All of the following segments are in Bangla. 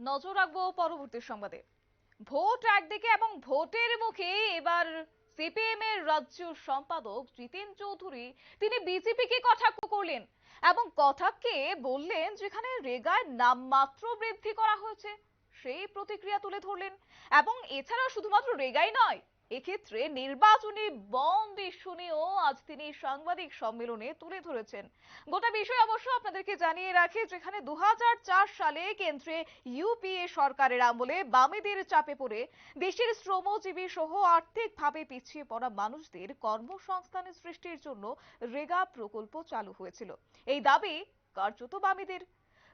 নজর রাখব পরবর্তী সংবাদে। ভোট একদিকে এবং ভোটের মুখে এবার সিপিএম এর রাজ্য সম্পাদক জিতেন চৌধুরী। তিনি বিজেপিকে কটাক্ষ করলেন এবং কথাকে বললেন যেখানে রেগার নামমাত্র বৃদ্ধি করা হয়েছে, সেই প্রতিক্রিয়া তুলে ধরলেন। এবং এছাড়া শুধুমাত্র রেগাই নয় এক্ষেত্রে নির্বাচনী বন্ড ইস্যু নিয়েও আজ তিনি সাংবাদিক সম্মেলনে তুলে ধরেছেন। গোটা বিষয় অবশ্য আপনাদেরকে জানিয়ে রাখি, যেখানে দু সালে কেন্দ্রে ইউপিএ সরকারের আমলে বামেদের চাপে পড়ে দেশের শ্রমজীবী সহ আর্থিকভাবে পিছিয়ে পড়া মানুষদের কর্মসংস্থানের সৃষ্টির জন্য রেগা প্রকল্প চালু হয়েছিল। এই দাবি কার্যত বামেদের।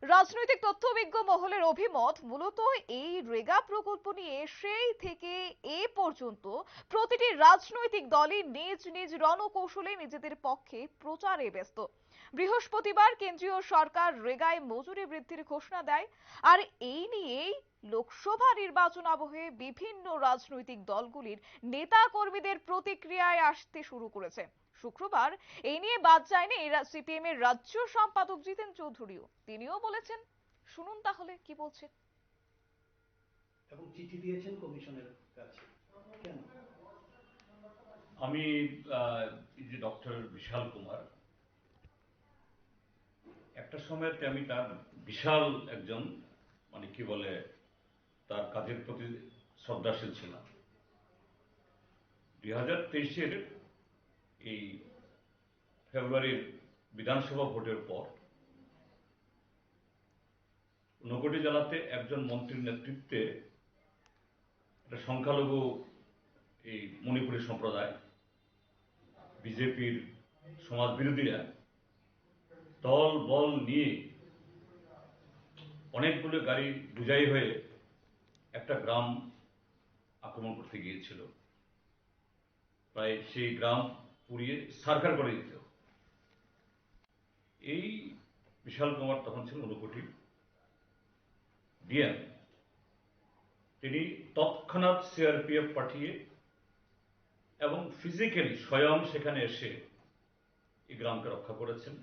রাজনৈতিক তথ্যবিজ্ঞ মহলের অভিমত, মূলত এই রেগা প্রকল্প নিয়ে সেই থেকে এ পর্যন্ত প্রতিটি রাজনৈতিক দলই নিজ নিজ রণকৌশলে নিজেদের পক্ষে প্রচারে ব্যস্ত। বৃহস্পতিবার কেন্দ্রীয় সরকার রেগায় মজুরি বৃদ্ধির ঘোষণা দেয়, আর এই নিয়েই লোকসভা নির্বাচন আবহে বিভিন্ন রাজনৈতিক দলগুলির নেতা কর্মীদের প্রতিক্রিয়ায় আসতে শুরু করেছে। শুক্রবার এই নিয়ে বাদ যায়নি সিপিএম এর রাজ্য সম্পাদক জিতেন চৌধুরীও। তিনিও বলেছেন শুনুন তাহলে কি বলছে এবং চিঠি দিয়েছেন কমিশনের কাছে। কেন? আমি যে ডক্টর বিশাল কুমার একটা সময়তে আমি তার বিশাল একজন মানে কি বলে তার কাজের প্রতি শ্রদ্ধাশীল ছিলাম। দুই হাজার তেইশের এই ফেব্রুয়ারির বিধানসভা ভোটের পর ঊনকোটি জেলাতে একজন মন্ত্রীর নেতৃত্বে একটা সংখ্যালঘু এই মণিপুরী সম্প্রদায়, বিজেপির সমাজ বিরোধীরা দল বল নিয়ে অনেকগুলো গাড়ি বুঝাই হয়ে একটা গ্রাম আক্রমণ করতে গিয়েছিল। প্রায় সেই গ্রাম পুড়িয়ে সারকার করে দিত। এই বিশাল কুমার তখন ছিল ঊনকোটি। ডিএম তিনি তৎক্ষণাৎ সিআরপিএফ পাঠিয়ে এবং ফিজিক্যালি স্বয়ং সেখানে এসে এই গ্রামকে রক্ষা করেছেন।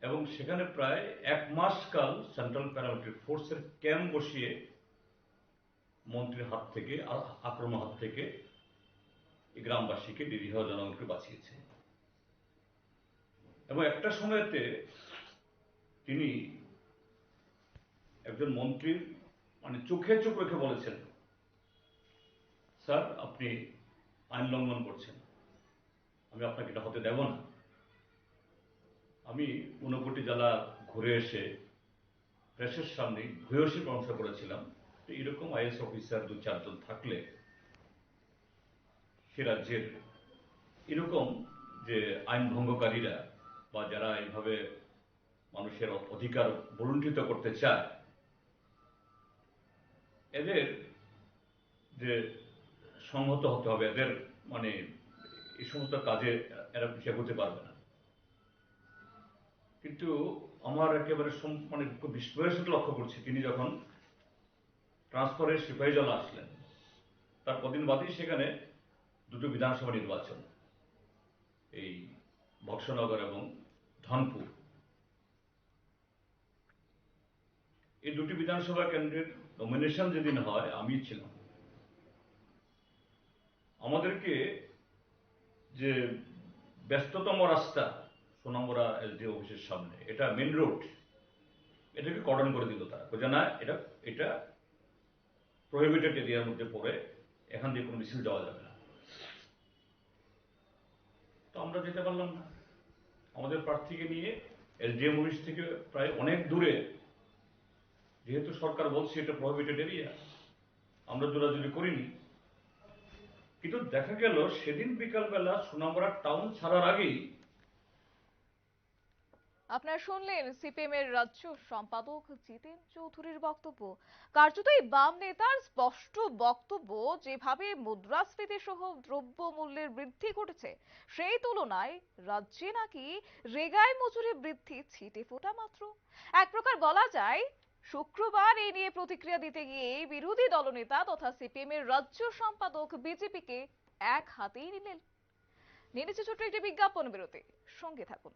এবং সেখানে প্রায় এক মাস কাল সেন্ট্রাল প্যারামিলিটারি ফোর্সের ক্যাম্প বসিয়ে মন্ত্রীর হাত থেকে আক্রমণ হাত থেকে গ্রামবাসীকে নিরীহ জনগণকে বাঁচিয়েছে। এবং একটা সময়তে তিনি একজন মন্ত্রীর মানে চোখে চোখ রেখে বলেছেন, স্যার, আপনি আইন লঙ্ঘন করছেন। আমি আপনাকে এটা হতে দেব না। আমি ঊনকোটি জেলা ঘুরে এসে, প্রেসের সামনে ভূয়সী প্রশংসা করেছিলাম। যে এরকম আইএস অফিসার দু চারজন থাকলে সে রাজ্যের এরকম যে আইন ভঙ্গকারীরা বা যারা এইভাবে মানুষের অধিকার বলুণ্ঠিত করতে চায়, এদের যে সংহত হতে হবে, এদের মানে এই সমস্ত কাজে এরা পিছিয়ে করতে পারবে না। কিন্তু আমার একেবারে মানে বিস্ময়ের সাথে লক্ষ্য করছি, তিনি যখন ট্রান্সফারের সিপাহীজলা আসলেন। তার কদিন বাদেই সেখানে দুটো বিধানসভা নির্বাচন, এই বক্সনগর এবং ধনপুর। এই দুটি বিধানসভা কেন্দ্রের নমিনেশন যেদিন হয় আমি ছিলাম। আমাদেরকে যে ব্যস্ততম রাস্তা, সোনামুড়া এসডি অফিসের সামনে, এটা মেন রোড এটাকে কর্ডন করে দিল তারা। বলছে না, এটা এটা প্রহিবিটেড এরিয়ার মধ্যে পড়ে এখান দিয়ে কোনো মিছিল যাওয়া যাবে না। তো আমরা যেতে পারলাম না। আমাদের প্রার্থীকে নিয়ে এসডিএম অফিস থেকে প্রায় অনেক দূরে, যেহেতু সরকার বলছে এটা প্রহিবিটেড এরিয়া আমরা জোরাজুরি করিনি। কিন্তু দেখা গেল সেদিন বিকালবেলা সোনামুড়া টাউন ছাড়ার আগেই আপনারা শুনলেন সিপিএম এর রাজ্য সম্পাদক জিতেন চৌধুরীর বক্তব্য। কার্যত এই বাম নেতার স্পষ্ট বক্তব্য, যেভাবে মুদ্রাস্ফীতি সহ দ্রব্য মূল্যের বৃদ্ধি ঘটেছে, সেই তুলনায় রাজ্যে নাকি রেগায় মজুরি বৃদ্ধি ছিটে ফোটা মাত্র। এক প্রকার বলা যায়, শুক্রবার এই নিয়ে প্রতিক্রিয়া দিতে গিয়ে বিরোধী দলনেতা তথা সিপিএম এর রাজ্য সম্পাদক বিজেপিকে এক হাতেই নিলেন। নিয়ে ছোট্ট একটি বিজ্ঞাপন বিরতি। সঙ্গে থাকুন।